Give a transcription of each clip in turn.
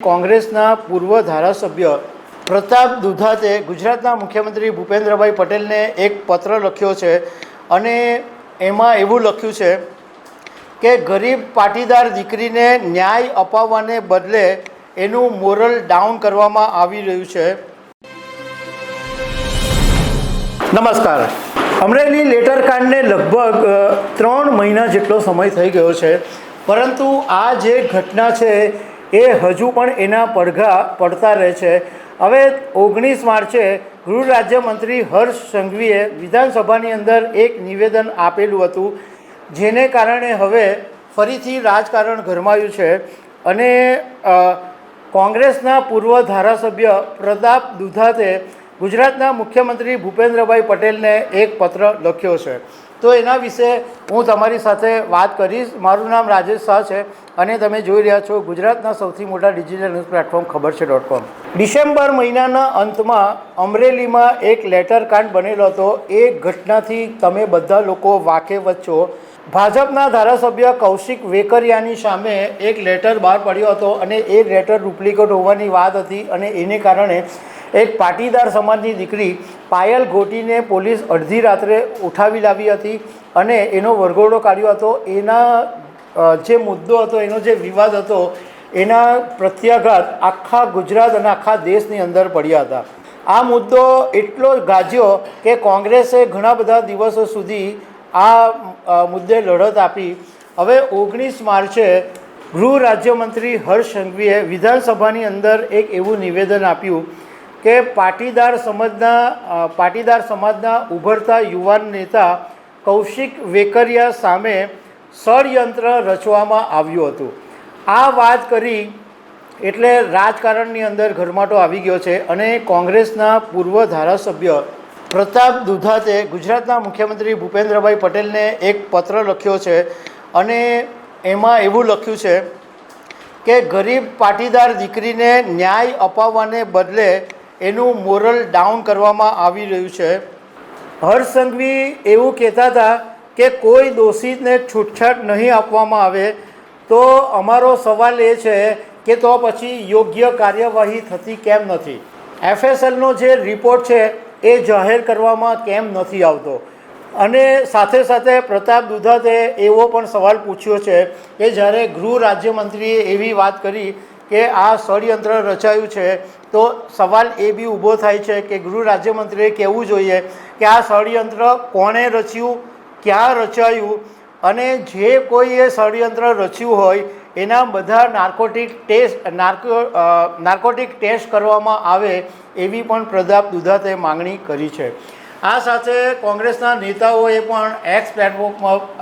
કોંગ્રેસના પૂર્વ ધારાસભ્ય પ્રતાપ દુધાતે ગુજરાતના મુખ્યમંત્રી ભૂપેન્દ્રભાઈ પટેલને એક પત્ર લખ્યો છે અને એમાં એવું લખ્યું છે કે ગરીબ પાટીદાર દીકરીને ન્યાય અપાવવાને બદલે એનું મોરલ ડાઉન કરવામાં આવી રહ્યું છે. નમસ્કાર. અમરેલી લેટર કાંડને લગભગ ત્રણ મહિના જેટલો સમય થઈ ગયો છે. પરંતુ આ જે ઘટના છે એ હજુ પણ એના પડઘા પડતા રહે છે. હવે ઓગણીસ માર્ચે ગૃહ રાજ્યમંત્રી હર્ષ સંઘવીએ વિધાનસભાની અંદર એક નિવેદન આપેલું હતું, જેને કારણે હવે ફરીથી રાજકારણ ગરમાયું છે અને કોંગ્રેસના પૂર્વ ધારાસભ્ય પ્રતાપ દુધાતે ગુજરાતના મુખ્યમંત્રી ભૂપેન્દ્રભાઈ પટેલને એક પત્ર લખ્યો છે. તો એના વિશે હું તમારી સાથે વાત કરીશ. મારું નામ રાજેશ શાહ છે અને તમે જોઈ રહ્યા છો ગુજરાતના સૌથી મોટા ડિજિટલ ન્યૂઝ પ્લેટફોર્મ ખબર છે ડોટ કોમ. ડિસેમ્બર મહિનાના અંતમાં અમરેલીમાં એક લેટર કાંડ બનેલો હતો. એ ઘટનાથી તમે બધા લોકો વાકેફ છો. ભાજપના ધારાસભ્ય કૌશિક વેકરિયાની સામે એક લેટર બહાર પડ્યો હતો અને એ લેટર ડુપ્લિકેટ હોવાની વાત હતી અને એને કારણે એક પાટીદાર સમાજની દીકરી પાયલ ગોટીને પોલીસ અડધી રાત્રે ઉઠાવી લાવી હતી અને એનો વરઘોડો કાઢ્યો હતો. એના જે મુદ્દો હતો, એનો જે વિવાદ હતો, એના પ્રત્યાઘાત આખા ગુજરાત અને આખા દેશની અંદર પડ્યા હતા. આ મુદ્દો એટલો ગાજ્યો કે કોંગ્રેસે ઘણા બધા દિવસો સુધી આ મુદ્દે લડત આપી. હવે ઓગણીસ માર્ચે ગૃહ રાજ્યમંત્રી હર્ષ સંઘવીએ વિધાનસભાની અંદર એક એવું નિવેદન આપ્યું કે પાટીદાર સમાજના પાટીદાર સમાજના ઉભરતા યુવાન નેતા કૌશિક વેકરિયા સામે ષડયંત્ર રચવામાં આવ્યું હતું. આ વાત કરી એટલે રાજકારણની અંદર ઘરમાટો આવી ગયો છે અને કોંગ્રેસના પૂર્વ ધારાસભ્ય પ્રતાપ દુધાતે ગુજરાતના મુખ્યમંત્રી ભૂપેન્દ્રભાઈ પટેલને એક પત્ર લખ્યો છે અને એમાં એવું લખ્યું છે કે ગરીબ પાટીદાર દીકરીને ન્યાય અપાવવાને બદલે એનું મોરલ ડાઉન કરવામાં આવી રહ્યું છે. હર્ષસંઘવી એવું કહેતા હતા કે કોઈ દોષિતને છૂટછાટ નહીં આપવામાં આવે. તો અમારો સવાલ એ છે કે તો પછી યોગ્ય કાર્યવાહી થતી કેમ નથી? એફએસએલનો જે રિપોર્ટ છે એ જાહેર કરવામાં કેમ નથી આવતો? અને સાથે સાથે પ્રતાપ દુધાતે એવો પણ સવાલ પૂછ્યો છે કે જ્યારે ગૃહ રાજ્યમંત્રીએ એવી વાત કરી કે આ ષડયંત્ર રચાયું છે તો સવાલ એ બી ઊભો થાય છે કે ગૃહ રાજ્યમંત્રીએ કહેવું જોઈએ કે આ ષડયંત્ર કોણે રચ્યું, ક્યાં રચાયું અને જે કોઈ એ ષડયંત્ર રચ્યું હોય, એના બધા narcotic test, narco narcotic test કરવામાં આવે એવી પણ પ્રતાપ દુધાતે માંગણી કરી છે. આ સાથે કોંગ્રેસના નેતાઓએ પણ એક્સ પ્લેટફોર્મ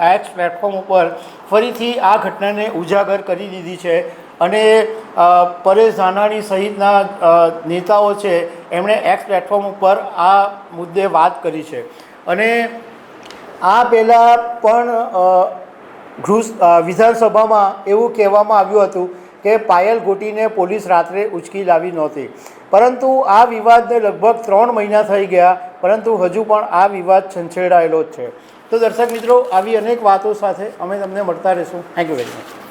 એક્સ પ્લેટફોર્મ ઉપર ફરીથી આ ઘટનાને ઉજાગર કરી દીધી છે. અને પરેશ ધાનાણી સહિતના નેતાઓ છે, એમણે એક્સ પ્લેટફોર્મ ઉપર આ મુદ્દે વાત કરી છે. અને આ પહેલાં પણ ગૃહ વિધાનસભામાં એવું કહેવામાં આવ્યું હતું કે પાયલ ગોટીને પોલીસ રાત્રે ઉચકી લાવી નહોતી. પરંતુ આ વિવાદને લગભગ ત્રણ મહિના થઈ ગયા, પરંતુ હજુ પણ આ વિવાદ છંછેડાયેલો જ છે. તો દર્શક મિત્રો, આવી અનેક વાતો સાથે અમે તમને મળતા રહીશું. Thank you very much